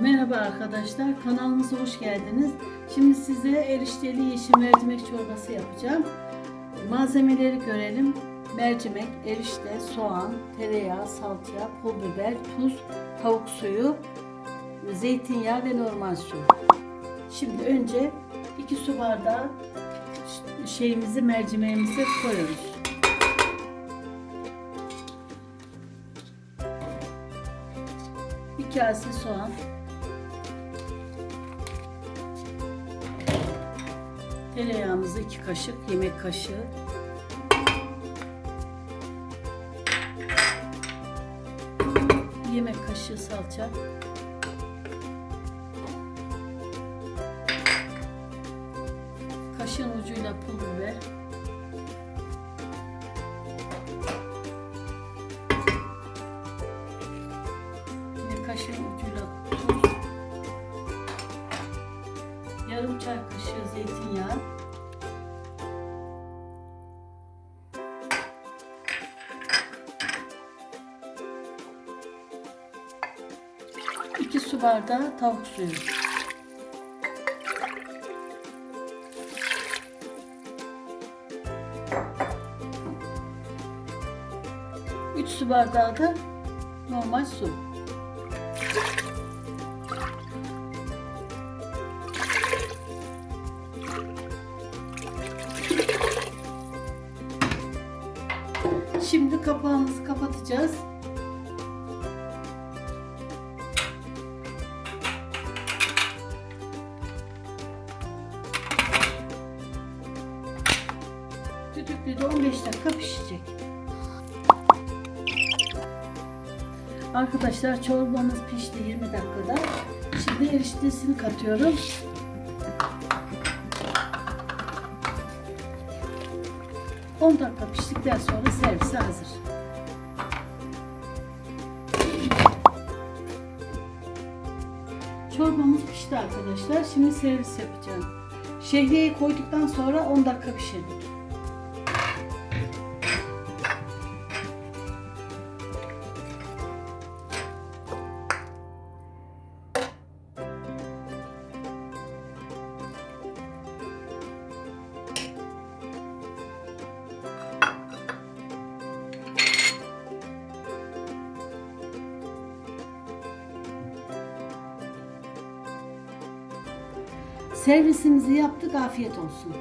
Merhaba arkadaşlar, kanalımıza hoş geldiniz. Şimdi size erişteli yeşil mercimek çorbası yapacağım. Malzemeleri görelim. Mercimek, erişte, soğan, tereyağı, salça, pul biber, tuz, tavuk suyu, zeytinyağı ve normal su. Şimdi önce 2 su bardağı şeyimizi, mercimeğimizi koyuyoruz. Bir kase soğan. Tereyağımızı iki kaşık, yemek kaşığı. Yemek kaşığı salça. Kaşığın ucuyla pul biber. Kaşığın ucuyla tuz. Yarım çay kaşığı zeytinyağı. İki su bardağı tavuk suyu. Üç su bardağı da normal su. Şimdi kapağımızı kapatacağız. Düdüklüde 15 dakika pişecek. Arkadaşlar çorbamız pişti 20 dakikada. Şimdi eriştesini katıyorum. On dakika piştikten sonra servise hazır. Çorbamız pişti arkadaşlar. Şimdi servis yapacağım. Şehriyeyi koyduktan sonra 10 dakika pişirdik. Servisimizi yaptık. Afiyet olsun.